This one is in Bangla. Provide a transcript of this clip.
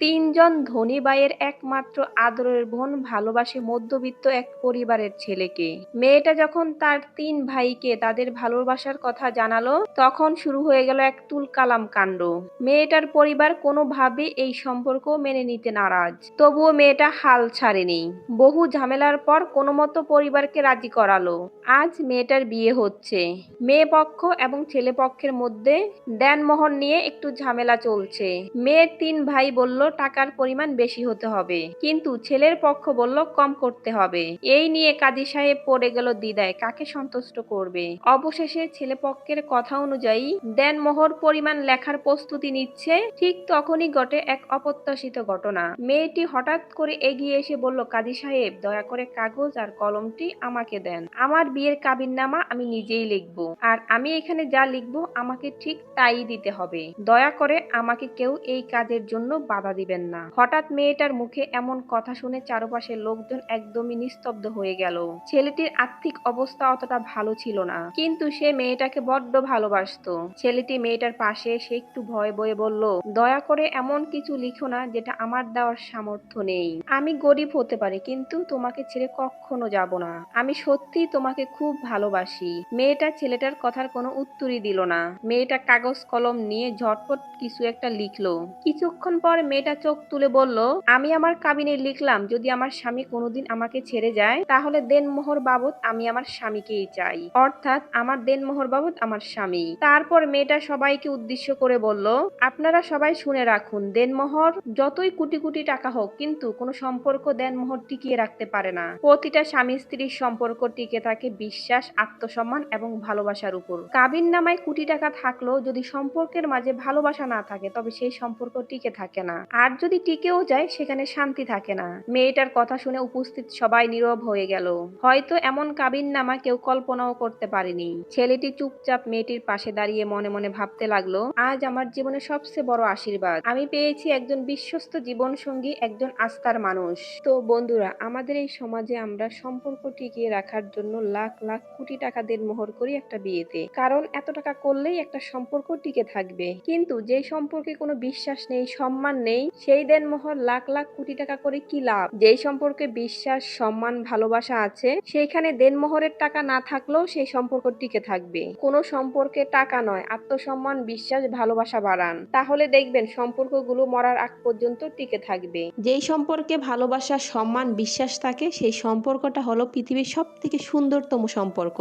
তিনজন ধনী বাইয়ের একমাত্র আদরের বোন ভালোবাসে মধ্যবিত্ত এক পরিবারের ছেলেকে। মেয়েটা যখন তার তিন ভাইকে তাদের ভালোবাসার কথা জানালো, তখন শুরু হয়ে গেল এক তুলকালাম কাণ্ড। মেয়েটার পরিবার কোনোভাবে এই সম্পর্ক মেনে নিতে নারাজ। তবুও মেয়েটা হাল ছাড়েনি। বহু ঝামেলার পর কোনো মতো পরিবারকে রাজি করালো। আজ মেয়েটার বিয়ে হচ্ছে। মেয়ে পক্ষ এবং ছেলে পক্ষের মধ্যে দেনমোহর নিয়ে একটু ঝামেলা চলছে। মেয়ের তিন ভাই বলল টাকার পরিমাণ বেশি হতে হবে। কিন্তু ছেলের পক্ষ বলল, কম করতে হবে। এই নিয়ে কাজী সাহেব পড়ে গেল দিদায় কাকে সন্তুষ্ট করবে? অবশেষে ছেলে পক্ষের কথা অনুযায়ী দেনমোহর পরিমাণ লেখার প্রস্তুতি নিচ্ছে। ঠিক তখনই ঘটে এক অপ্রত্যাশিত ঘটনা। মেয়েটি হঠাৎ করে এগিয়ে এসে বলল, কাজী সাহেব, দয়া করে কাগজ আর কলমটি আমাকে দেন। আমার বিয়ের কাবিননামা আমি নিজেই লিখব। আর আমি এখানে যা লিখব, আমাকে ঠিক তাই দিতে হবে। দয়া করে আমাকে কেউ এই কাজের জন্য বাধা দিবেন না। হঠাৎ মেয়েটার মুখে এমন কথা শুনে চারপাশের লোকজন একদমই নিস্তব্ধ হয়ে গেল। ছেলেটির আর্থিক অবস্থা অতটা ভালো ছিল না, কিন্তু সে মেয়েটাকে বড্ড ভালোবাসতো। ছেলেটি মেয়েটার পাশে সে একটু ভয় বয়ে বলল, দয়া করে এমন কিছু লিখো না যেটা আমার দেওয়ার সামর্থ্য নেই। আমি গরিব হতে পারি, কিন্তু তোমাকে ছেড়ে কখনো যাব না। আমি সত্যি তোমাকে খুব ভালোবাসি। মেয়েটা ছেলেটার কথার কোনো উত্তরই দিল না। মেয়েটা কাগজ কলম নিয়ে ঝটপট কিছু একটা লিখলো। কিছুক্ষণ পর মেয়েটা চোখ তুলে বলল, আমি আমার কাবিনে লিখলাম, যদি আমার স্বামী কোনোদিন আমাকে ছেড়ে যায়, তাহলে দেনমোহর বাবদ আমি আমার স্বামীকেই চাই। অর্থাৎ আমার দেনমোহর বাবদ আমার স্বামী। তারপর মেয়েটা সবাইকে উদ্দেশ্য করে বলল, আপনারা সবাই শুনে রাখুন, দেনমোহর যতই কোটি কোটি টাকা হোক, কিন্তু কোনো সম্পর্ক দেনমোহর টিকিয়ে রাখতে পারে না। প্রতিটা স্বামী স্ত্রীর সম্পর্ক টিকে থাকে বিশ্বাস, আত্মসম্মান এবং ভালোবাসার উপর। কাবিন নামায় কোটি টাকা থাকলেও যদি সম্পর্কের মাঝে ভালোবাসা না থাকে তবে সেই সম্পর্ক টিকে থাকে না। আর যদি টিকেও যায়, সেখানে শান্তি থাকে না। মেয়েটার কথা শুনে উপস্থিত সবাই নীরব হয়ে গেল। হয়তো এমন কাবিন নামা কেউ কল্পনাও করতে পারেনি। ছেলেটি চুপচাপ মেয়েটির পাশে দাঁড়িয়ে মনে মনে ভাবতে লাগল, আজ আমার জীবনে সবচেয়ে বড় আশীর্বাদ। আমি পেয়েছি একজন বিশ্বস্ত জীবন সঙ্গী একজন আস্থার মানুষ। তো বন্ধুরা, আমাদের এই সমাজে আমরা সম্পর্ক টিকিয়ে রাখার জন্য লাখ লাখ কোটি টাকা দেন মোহর করি একটা বিয়েতে। কারণ এত টাকা করলেই একটা সম্পর্ক টিকে থাকবে। কিন্তু যে সম্পর্কে কোনো বিশ্বাস নেই, সম্মান নেই, সেই দেন মোহর লাখ লাখ কোটি টাকা করে কি লাভ? যেই সম্পর্কে বিশ্বাস, সম্মান, ভালোবাসা আছে, সেইখানে দেন দেনমোহরের টাকা না থাকলেও সেই সম্পর্ক টিকে থাকবে। কোনো সম্পর্কে টাকা নয়, আত্মসম্মান, বিশ্বাস, ভালোবাসা বাড়ান। তাহলে দেখবেন সম্পর্কগুলো মরার আগ পর্যন্ত টিকে থাকবে। যেই সম্পর্কে ভালোবাসা, সম্মান, বিশ্বাস থাকে, সেই সম্পর্কটা হলো পৃথিবীর সব থেকে সুন্দরতম সম্পর্ক।